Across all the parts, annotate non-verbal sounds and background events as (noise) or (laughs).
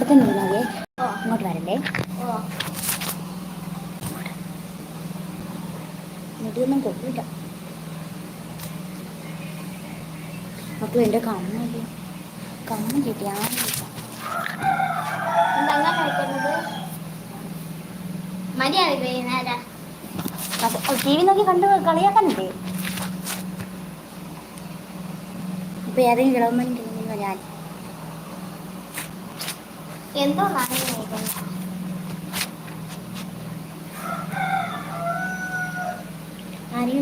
അടുത്ത് നിന്നാകെ ഇങ്ങോട്ട് വരല്ലേ മുടിയൊന്നും കൊള്ളില്ല അപ്പോൾ എന്റെ കണ്ണല്ലേ കണ്ണ് കിട്ടിയാ ടി വി നോക്കി കണ്ട് കളിയാക്കാനില്ലേ? ഇപ്പൊ ഏതെങ്കിലും ഗവൺമെന്റ് ഞാൻ എന്തോ കഴിക്കുന്നത്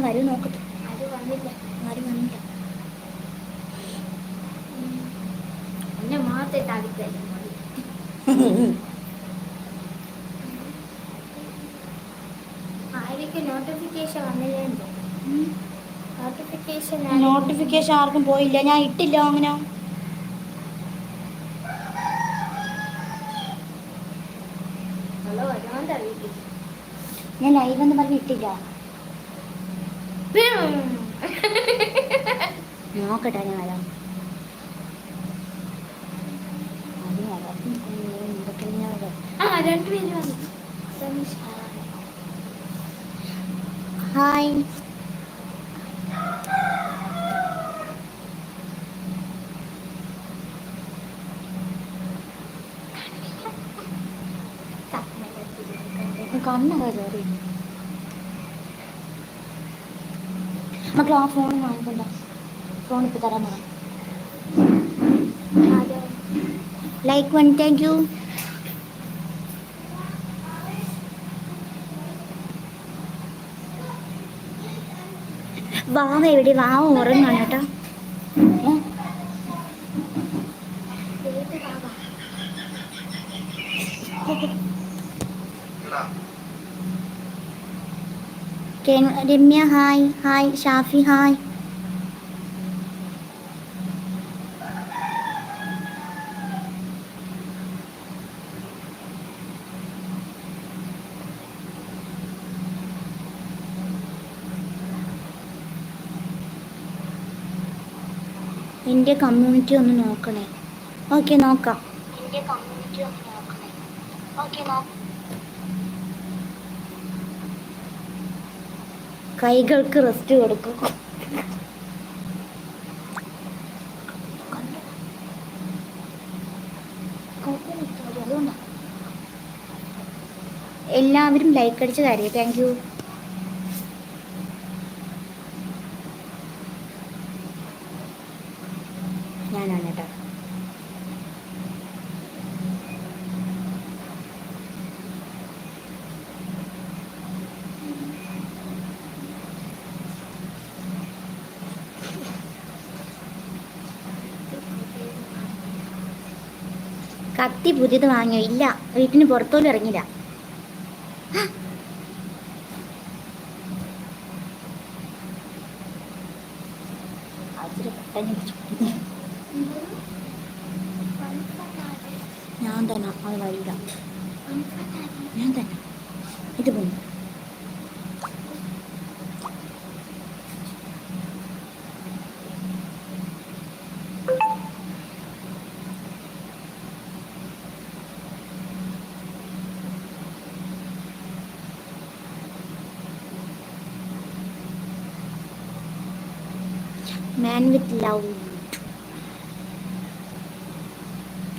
വരും നോക്കട്ടെ അത് വന്നില്ല. ആരും വന്നില്ല. എന്നെ മാത്രമേ നോട്ടിഫിക്കേഷൻ വന്നില്ലേ നോട്ടിഫിക്കേഷൻ നോട്ടിഫിക്കേഷൻ ആർക്കും പോയില്ല. ഞാൻ ഇട്ടില്ല അങ്ങനെ. ഞാൻ ലൈവ് എന്ന് പറഞ്ഞ് ഇട്ടില്ല. നോക്കട്ടെ ഞാൻ വരാം. അത് വരാം. എന്തൊക്കെ ഞാൻ വരാം. ആ രണ്ടുപേരും വന്നു രമേശ്, ആ. ഹായ് കണ്ണൊക്കെ കയറി മക്കൾ ആ ഫോൺ വാങ്ങിക്കണ്ട. ഫോൺ ഇപ്പൊ തരാൻ പറ. ലൈക്ക് വൺ താങ്ക് യു വാവ എവിടെ? വാവ ഉറങ്ങാണ് കേട്ടോ. ഏ? ഏത് ഭാഗം? Ramya hi hi Shafi hi എന്റെ കമ്മ്യൂണിറ്റി ഒന്ന് നോക്കണേ. ഓക്കെ നോക്കാം. എന്റെ കമ്മ്യൂണിറ്റി ഒന്ന് നോക്കണേ. ഓക്കെ നോക്കാം. കൈകൾക്ക് റെസ്റ്റ് കൊടുക്കും. എല്ലാവരും ലൈക്ക് അടിച്ച് കാര്യം. താങ്ക് യു ഞാനാണ് കേട്ടോ കത്തി പുതിയത് വാങ്ങിയോ? ഇല്ല. വീട്ടിന് പുറത്തോലും ഇറങ്ങില്ല അതിൽ പെട്ടെന്ന് ഇടിച്ചു. ഞാൻ തന്നെ അത് വഴിയില്ല ഞാൻ തന്നെ ഇത് പോയി മാൻ വിത്ത് ലവ്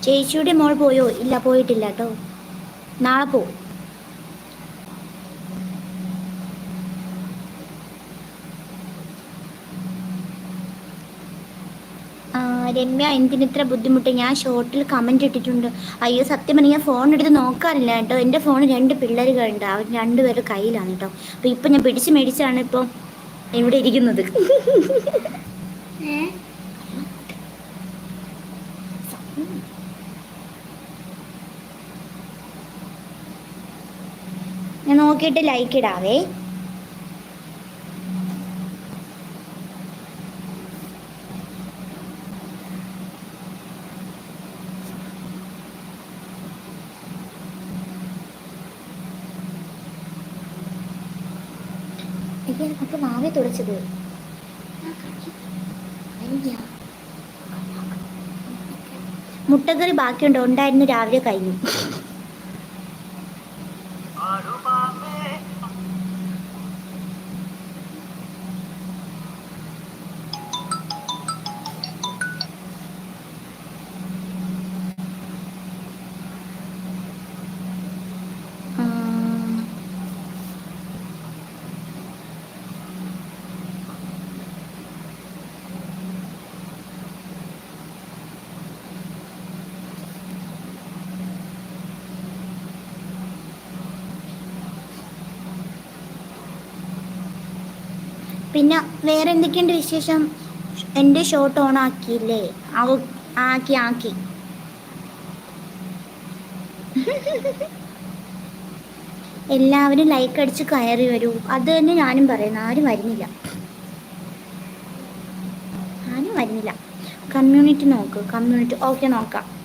ചേച്ചിയുടെ മോൾ പോയോ? ഇല്ല പോയിട്ടില്ല കേട്ടോ. നാളെ പോവും രമ്യ എന്തിനിത്ര ബുദ്ധിമുട്ട്? ഞാൻ ഷോർട്ടിൽ കമന്റ് ഇട്ടിട്ടുണ്ട്. അയ്യോ സത്യം പറഞ്ഞാൽ ഞാൻ ഫോൺ എടുത്ത് നോക്കാറില്ല കേട്ടോ. എന്റെ ഫോൺ രണ്ട് പിള്ളേർ കണ്ട അവർ രണ്ടുപേരുടെ കയ്യിലാണ് കേട്ടോ. അപ്പോൾ ഇപ്പം ഞാൻ പിടിച്ച് മേടിച്ചാണ് ഇപ്പം ഇവിടെ ഇരിക്കുന്നത്? ഞാൻ നോക്കിയിട്ട് ലൈക്ക് ഇടാവേ. അപ്പൊ മാവേ തുടച്ചത്. മുട്ടക്കറി ബാക്കിയുണ്ട്. ഉണ്ടായിരുന്നു രാവിലെ കഴിഞ്ഞു ആ, പിന്നെ വേറെ എന്തൊക്കെയുണ്ട് വിശേഷം? എന്റെ ഷോട്ട് ഓൺ ആക്കിയില്ലേ? ആക്കി ആക്കി. എല്ലാവരും ലൈക്ക് അടിച്ച് കയറി വരൂ. അത് തന്നെ ഞാനും പറയുന്നു ആരും വരുന്നില്ല. ആരും വരുന്നില്ല. കമ്മ്യൂണിറ്റി നോക്ക്. കമ്മ്യൂണിറ്റി ഓക്കെ നോക്കാം.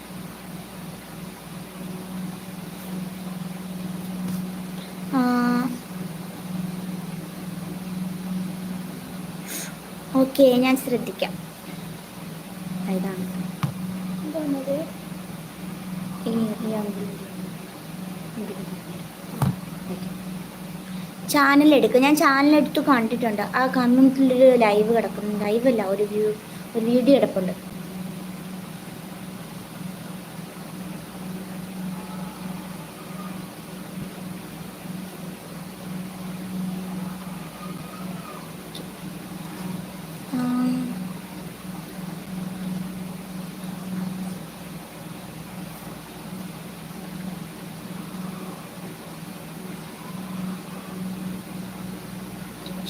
ഓക്കെ ഞാൻ ശ്രദ്ധിക്കാം. ഇതാണ്. ചാനൽ എടുക്കുക ഞാൻ ചാനൽ എടുത്ത് കണ്ടിട്ടുണ്ട്. ആ കമ്മ്യൂണിറ്റിയിലൊരു ലൈവ് കിടക്കുന്നു ലൈവല്ല ഒരു വ്യൂ ഒരു വീഡിയോ കിടപ്പുണ്ട്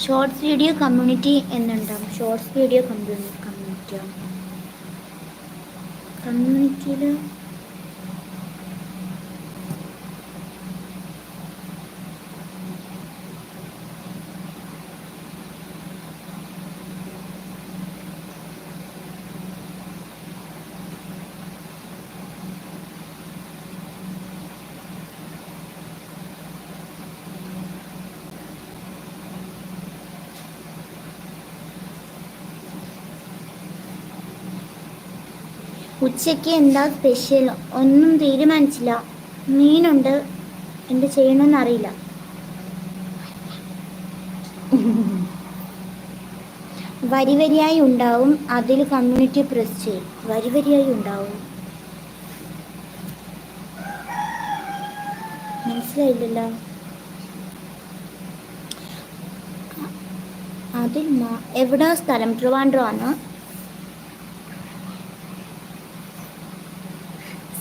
ഷോർട്സ് വീഡിയോ കമ്മ്യൂണിറ്റി എന്നുണ്ടാവും ഷോർട്സ് വീഡിയോ കമ്മ്യൂണിറ്റി കമ്മ്യൂണിറ്റിയാണ് കമ്മ്യൂണിറ്റിയിൽ ഉച്ചയ്ക്ക് എന്താ സ്പെഷ്യൽ ഒന്നും തീരുമാനിച്ചില്ല. മീനുണ്ട്. എന്ത് ചെയ്യണമെന്ന് അറിയില്ല. വരി വരിയായി ഉണ്ടാവും. അതിൽ കമ്മ്യൂണിറ്റി പ്രസ് ചെയ്യും. വരി വരിയായി ഉണ്ടാവും. മനസ്സിലായില്ലല്ലോ? അതിൽ എവിടെ സ്ഥലം? ട്രിവാൻഡ്രോ ആണ്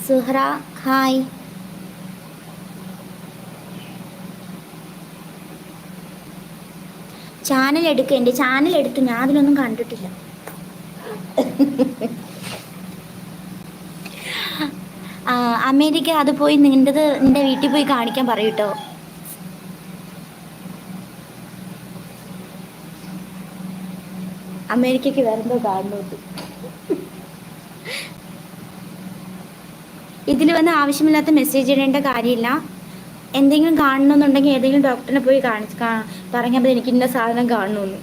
സുഹ്ര ഹായ്. ചാനൽ എടുക്കുക എന്റെ ചാനൽ എടുത്തു ഞാൻ അതിലൊന്നും കണ്ടിട്ടില്ല. അമേരിക്ക അത് പോയി നിന്റെത് നിന്റെ വീട്ടിൽ പോയി കാണിക്കാൻ പറയൂട്ടോ അമേരിക്കയ്ക്ക് വേറെന്തോ കാണുന്നുണ്ട്. ഇതിൽ വന്ന് ആവശ്യമില്ലാത്ത മെസ്സേജ് ഇടേണ്ട കാര്യമില്ല. എന്തെങ്കിലും കാണണമെന്നുണ്ടെങ്കിൽ ഏതെങ്കിലും ഡോക്ടറിനെ പോയി കാണിച്ച് പറഞ്ഞാൽ എനിക്ക് ഇന്ന സാധനം കാണണമെന്ന്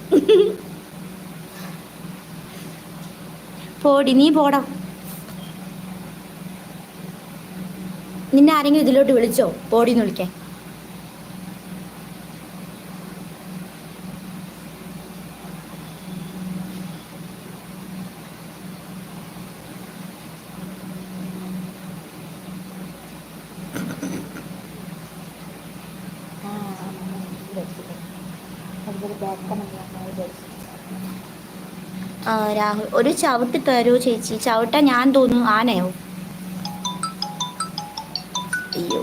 പോടി നീ പോടാ. നിന്നെ ആരെങ്കിലും ഇതിലോട്ട് വിളിച്ചോ? പോടിന്ന് വിളിക്കാൻ. രാഹുൽ ഒരു ചവിട്ട് തരൂ ചേച്ചി. ചവിട്ട ഞാൻ തോന്നുന്നു ആനയോ അയ്യോ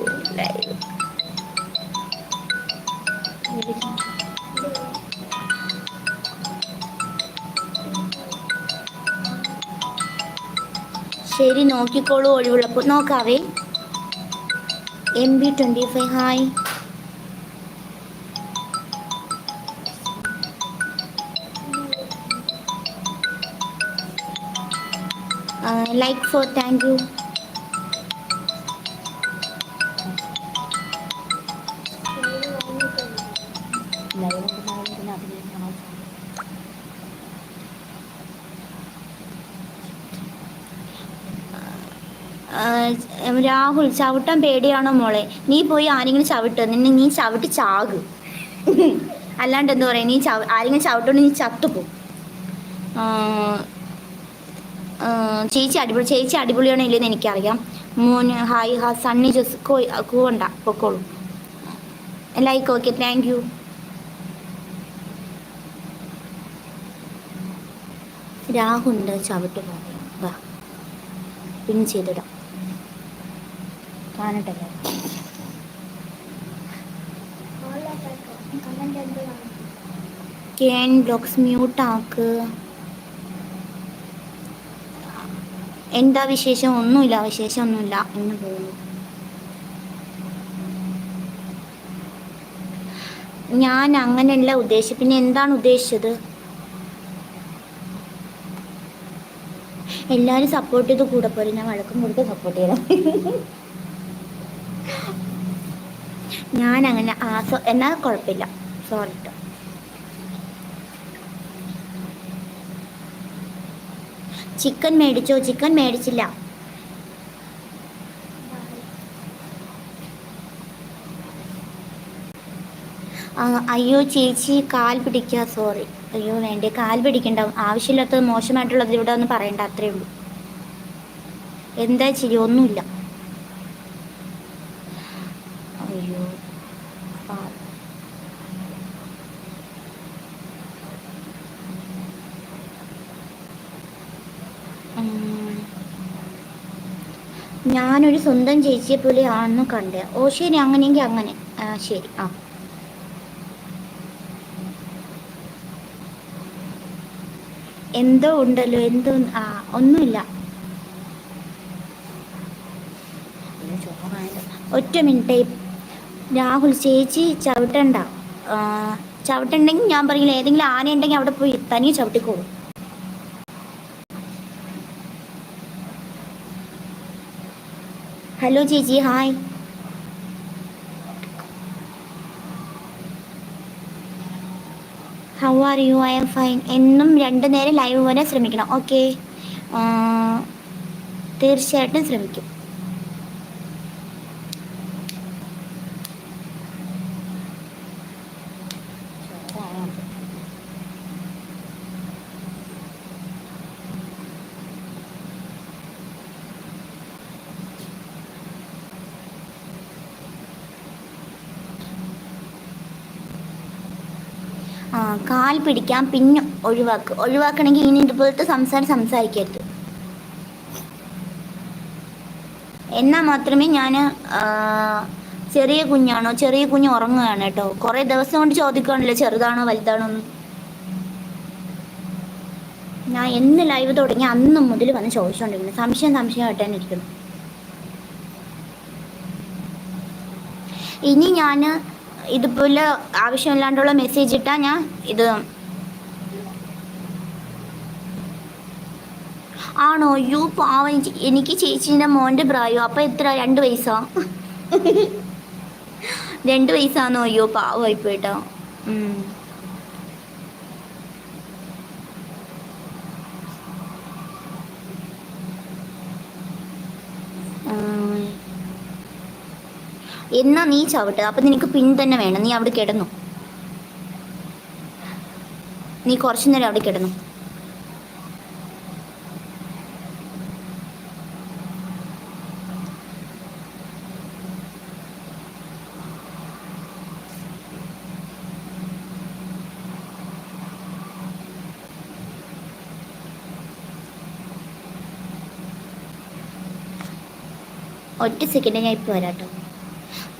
ശരി നോക്കിക്കോളൂ ഒഴിവുള്ളപ്പോൾ. നോക്കാവേ. M B twenty five hi like for thank you Rahul ചവിട്ടാൻ പേടിയാണോ മോളെ? നീ പോയി ആരെങ്കിലും ചവിട്ട് നിന്നെ നീ ചവിട്ടി ചാകു. (laughs) അല്ലാണ്ട് എന്താ പറയാ നീ ചവ ആരെങ്കിലും ചവിട്ടോണ്ട് നീ ചത്തുപോ. ആ, ആ, ചേച്ചി അടിപൊളി ചേച്ചി അടിപൊളിയാണോ ഇല്ലെന്ന് എനിക്കറിയാം. മോന് ഹായ് ഹാ സണ്ണി ജസ് കോ കൂവണ്ട പൊക്കോളൂ. ലൈക്ക് ഓക്കെ താങ്ക് യു രാഹുണ്ട് ചവിട്ട് പോകെ വാ പിൻ ചെയ്തിടാം. കാണട്ടല്ലേ കേൻ ബ്ലോക്സ് മ്യൂട്ട് ആക്ക്. എന്താ വിശേഷം? ഒന്നുമില്ല. വിശേഷം ഒന്നുമില്ല. എന്ന് പോകുന്നു. ഞാൻ അങ്ങനെയല്ല ഉദ്ദേശിച്ചത് പിന്നെ എന്താണ് ഉദ്ദേശിച്ചത്? എല്ലാവരും സപ്പോർട്ട് ചെയ്ത് കൂടെ പോരും. ഞാൻ വഴക്കം കൊടുത്ത് സപ്പോർട്ട് ചെയ്യണം. ഞാൻ അങ്ങനെ ആ സോ എന്നാൽ കുഴപ്പമില്ല. സോറി കേട്ടോ ചിക്കൻ മേടിച്ചോ? ചിക്കൻ മേടിച്ചില്ല. അയ്യോ ചേച്ചി കാൽ പിടിക്കുക സോറി അയ്യോ വേണ്ടേ കാൽ പിടിക്കണ്ട. ആവശ്യമില്ലാത്തത് മോശമായിട്ടുള്ളത് ഇവിടെ ഒന്ന് പറയണ്ട അത്രേ ഉള്ളൂ. എന്താ ചിരി? ഒന്നുമില്ല അയ്യോ പാവം. ഉം. ഞാനൊരു സ്വന്തം ചേച്ചിയെ പോലെ ആണെന്ന് കണ്ടേ. ഓ ശരി. അങ്ങനെയെങ്കിൽ അങ്ങനെ. ശരി. ആ. എന്തോ ഉണ്ടല്ലോ. എന്തോ ആ ഒന്നുമില്ല. ഒറ്റ മിനിറ്റ്. രാഹുൽ ചേച്ചി ചവിട്ടണ്ട. ചവിട്ടണ്ടെങ്കിൽ ഞാൻ പറയില്ല. ഏതെങ്കിലും ആന ഉണ്ടെങ്കിൽ അവിടെ പോയി തനിയെ ചവിട്ടിക്കോളും. ഹലോ ചേച്ചി hi how are you I'm fine എന്നും രണ്ട് നേരം ലൈവ് വരാൻ ശ്രമിക്കണം. ഓക്കെ തീർച്ചയായിട്ടും ശ്രമിക്കും ആ കാൽ പിടിക്കാം പിന്നെ ഒഴിവാക്ക്. ഒഴിവാക്കണമെങ്കിൽ ഇനി ഇതുപോലത്തെ സംസാരം സംസാരിക്കരുത്. എന്നാൽ മാത്രമേ ഞാൻ ചെറിയ കുഞ്ഞാണോ? ചെറിയ കുഞ്ഞ് ഉറങ്ങുകയാണ് കേട്ടോ. കുറേ ദിവസം കൊണ്ട് ചോദിക്കുകയാണല്ലോ ചെറുതാണോ വലുതാണോ എന്ന്. ഞാൻ എന്ന് ലൈവ് തുടങ്ങി അന്നും മുതൽ വന്ന് ചോദിച്ചുകൊണ്ടിരിക്കുന്നു. സംശയം സംശയം തന്നെ ഇരിക്കുന്നു ഇനി ഞാൻ ഇതുപോലെ ആവശ്യമില്ലാണ്ടുള്ള മെസ്സേജ് ഇട്ടാ ഞാൻ ഇത് ആണോ? യു പാവം. എനിക്ക് ചേച്ചീന്റെ മോന്റെ പ്രായോ. അപ്പം എത്ര രണ്ട് വയസ്സോ? (laughs) രണ്ട് വയസ്സാണോ അയ്യോ പാവമായി പോയിട്ടോ എന്നാ നീ ചവിട്ട് അപ്പൊ നിനക്ക് പിൻ തന്നെ വേണം. നീ അവിടെ കിടന്നു. നീ കുറച്ചു നേരം അവിടെ കിടന്നു. ഒറ്റ സെക്കൻഡ് ഞാൻ ഇപ്പോൾ വരാട്ടോ.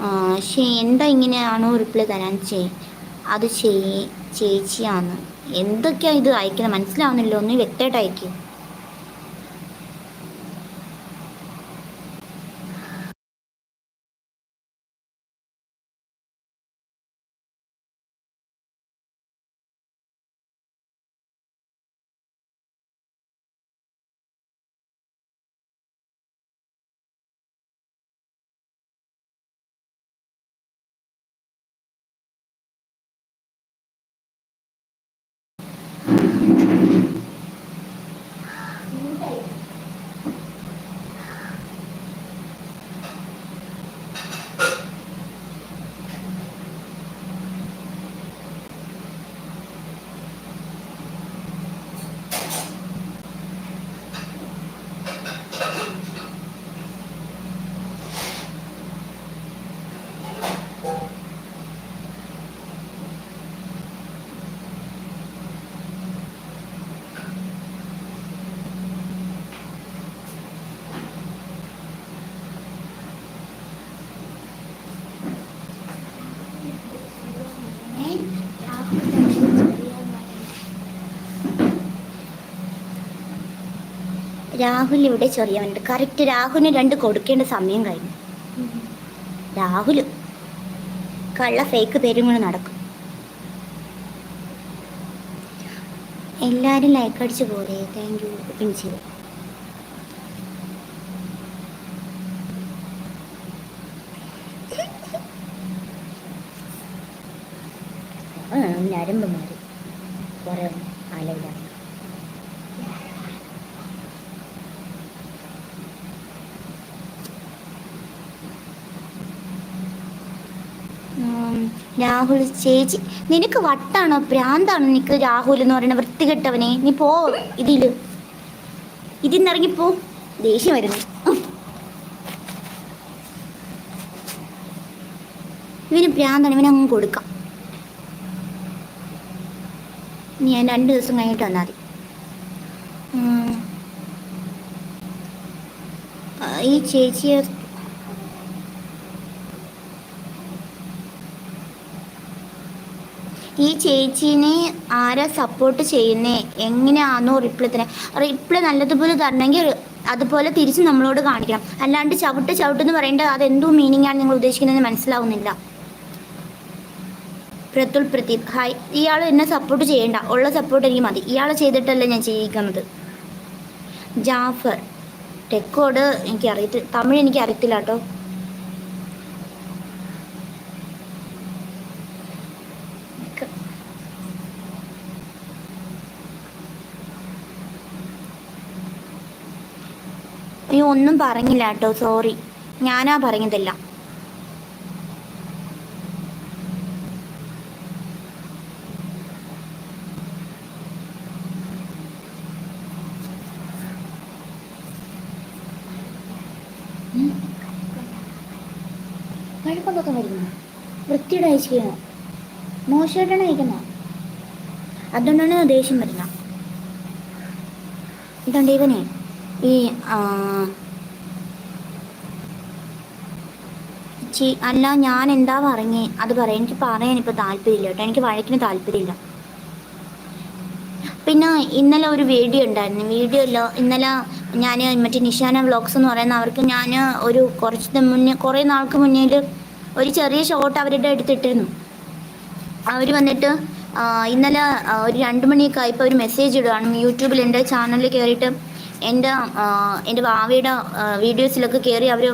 പക്ഷേ എന്താ ഇങ്ങനെയാണോ റിപ്ലൈ തരാൻ? ചേ അത് ചേ ചേച്ചിയാണ്. എന്തൊക്കെയാണ് ഇത് അയക്കുന്നത് മനസ്സിലാവുന്നില്ല. ഒന്ന് വ്യക്തമായിട്ട് അയക്കും. രാഹുൽ ഇവിടെ ചെറിയവനുണ്ട് കറക്റ്റ് രാഹുലിന് രണ്ട് കൊടുക്കേണ്ട സമയം കഴിഞ്ഞു. രാഹുൽ കള്ള ഫേക്ക് പേരും കൂടെ നടക്കും. എല്ലാവരും ലൈക്ക് അടിച്ചു പോലെ താങ്ക് യു പിൻ ചെയ്തു. ഞരമ്പ് മാറി രാഹുൽ ചേച്ചി നിനക്ക് വട്ടാണോ ഭ്രാന്താണോ നിനക്ക് രാഹുൽ എന്ന് പറയുന്ന വൃത്തികെട്ടവനെ? നീ പോ ഇതിൽ. ഇതിന്ന് ഇറങ്ങിപ്പോ ദേഷ്യം വരുന്നു. ഇവന് ഭ്രാന്താണ് ഇവനെ അങ്ങ് കൊടുക്കാം ഞാൻ രണ്ട് ദിവസം കഴിഞ്ഞിട്ട് വന്നാൽ മതി. ഈ ചേച്ചിയെ ഈ ചേച്ചീനെ ആരാ സപ്പോർട്ട് ചെയ്യുന്നേ? എങ്ങനെയാണോ റിപ്ലൈ തരാൻ റിപ്ലൈ നല്ലതുപോലെ തരണമെങ്കിൽ അതുപോലെ തിരിച്ച് നമ്മളോട് കാണിക്കണം. അല്ലാണ്ട് ചവിട്ട് ചവിട്ട് എന്ന് പറയേണ്ടത് അത് എന്തോ മീനിങ് ആണ് നിങ്ങൾ ഉദ്ദേശിക്കുന്നതെന്ന് മനസ്സിലാവുന്നില്ല. പ്രതുൽ പ്രദീപ് ഹായ്. ഇയാൾ എന്നെ സപ്പോർട്ട് ചെയ്യേണ്ട. ഉള്ള സപ്പോർട്ട് എനിക്ക് മതി. ഇയാൾ ചെയ്തിട്ടല്ല ഞാൻ ചെയ്യിക്കുന്നത്. ജാഫർ ടെക്കോട് എനിക്ക് അറിയത്തില്ല തമിഴ് എനിക്ക് അറിയത്തില്ല കേട്ടോ നീ ഒന്നും പറഞ്ഞില്ല കേട്ടോ സോറി ഞാനാ പറഞ്ഞതല്ല. കഴുപ്പൊക്കെ വരുന്നു? വൃത്തിയുടെ അയച്ചിരിക്കുന്നു മോശമായിട്ടാണ് അയക്കുന്നത് അതുകൊണ്ടാണ് ദേഷ്യം വരുന്നത്. ഇവനെ. ഈ ആ, ചി അല്ല ഞാൻ എന്താ പറഞ്ഞേ? അത് പറയാം. എനിക്ക് പറയാൻ ഇപ്പോൾ താല്പര്യമില്ല കേട്ടോ. എനിക്ക് വഴക്കിന് താല്പര്യമില്ല. പിന്നെ ഇന്നലെ ഒരു വീഡിയോ ഉണ്ടായിരുന്നു. വീഡിയോ ഇല്ല. ഇന്നലെ ഞാൻ മറ്റേ നിഷാന വ്ളോഗ്സ് എന്ന് പറയുന്ന അവർക്ക് ഞാൻ ഒരു കുറച്ച് മുന്നേ കുറേ നാൾക്ക് മുന്നേ ഒരു ചെറിയ ഷോട്ട് അവരുടെ എടുത്തിട്ടിരുന്നു അവർ വന്നിട്ട് ഇന്നലെ ഒരു രണ്ട് മണിയൊക്കെ ആയപ്പോൾ ഒരു മെസ്സേജ് ഇടുകയാണ് യൂട്യൂബിൽ എന്റെ ചാനലിൽ കയറിയിട്ട് എന്റെ എന്റെ ഭാവിയുടെ വീഡിയോസിലൊക്കെ കയറി അവർ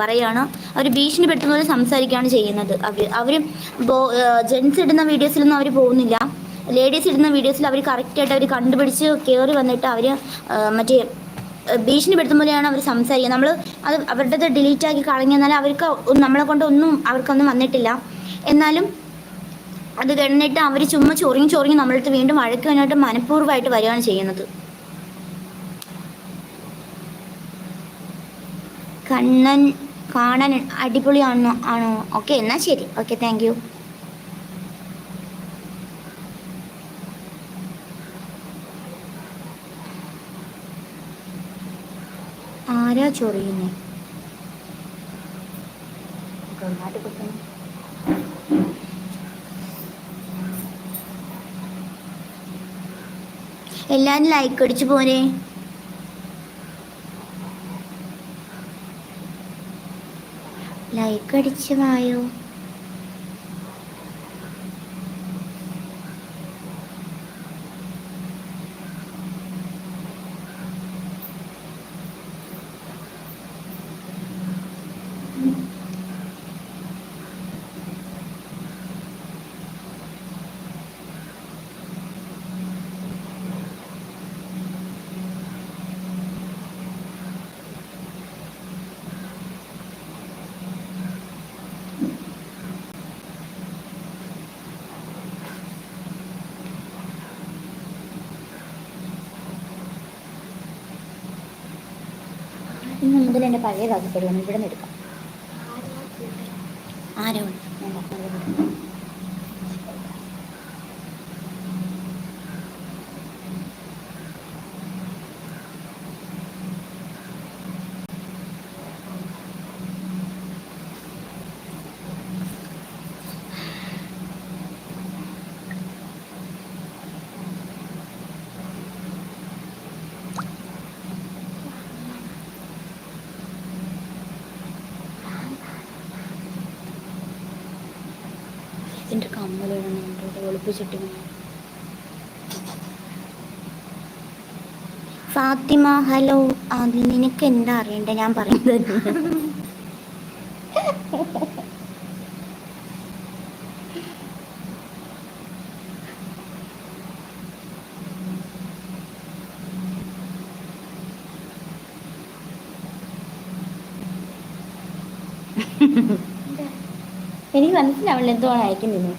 പറയുകയാണ് അവർ ഭീഷണിപ്പെടുത്തുന്ന പോലെ സംസാരിക്കുകയാണ് ചെയ്യുന്നത്. അവർ അവർ ജെൻസ് ഇടുന്ന വീഡിയോസിലൊന്നും അവർ പോകുന്നില്ല. ലേഡീസ് ഇടുന്ന വീഡിയോസിൽ അവർ കറക്റ്റായിട്ട് അവർ കണ്ടുപിടിച്ച് കയറി വന്നിട്ട് അവർ മറ്റേ ഭീഷണി ഭീഷണിപ്പെടുത്തുന്ന പോലെയാണ് അവർ സംസാരിക്കുക നമ്മൾ അത് അവരുടേത് ഡിലീറ്റ് ആക്കി കളഞ്ഞെന്നാൽ അവർക്ക് നമ്മളെ കൊണ്ട് ഒന്നും അവർക്കൊന്നും വന്നിട്ടില്ല. എന്നാലും അത് കഴിഞ്ഞിട്ട് അവർ ചുമ്മാ ചൊറിഞ്ഞ് ചൊറിഞ്ഞ് നമ്മളടുത്ത് വീണ്ടും വഴക്ക് വേണ്ടിയിട്ട് മനഃപൂർവമായിട്ട് വരികയാണ് ചെയ്യുന്നത്. കണ്ണൻ കാണാൻ അടിപൊളിയാണോ ആണോ? ഓക്കെ എന്നാൽ ശരി. ഓക്കെ താങ്ക് യു ആരാ ചൊറിയുന്നേ? എല്ലാരും ലൈക്ക് അടിച്ചു പോരെ. ലൈക്ക് അടിച്ച് വായോ ഇന്ന് മുതൽ എന്റെ പഴയ വകുപ്പുകളൊന്നും ഇവിടെ നിന്ന് എടുക്കാം ആരോ? ഇതിന്റെ കമ്മൽ ഇടുന്നുണ്ട് ഇവിടെ ഒളിപ്പിച്ചിട്ട് ഫാത്തിമ ഹലോ. അത് നിനക്ക് എന്താ അറിയണ്ടേ? ഞാൻ പറയുന്നത് (laughs) എനിക്ക് മനസ്സിലാവില്ല എന്തുവാണ് അയക്കുന്നത്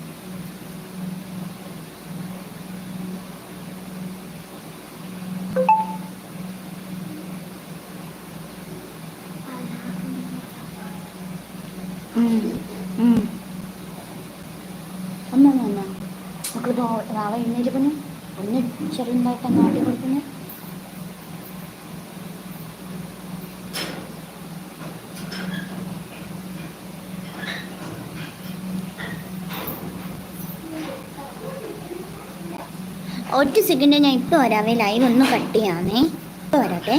അമ്മ അമ്മ നമുക്ക് നാളെ എഴുന്നേറ്റ് പിന്നെ ഒന്ന് ചെറുതായിട്ട് നാട്ടി കൊടുക്കുന്നത് ഒറ്റ സെക്കൻഡ് ഞാൻ ഇപ്പോൾ വരാവേ ലൈവ് ഒന്ന് കട്ട് ചെയ്യാന്നേ ഇപ്പോൾ വരാട്ടെ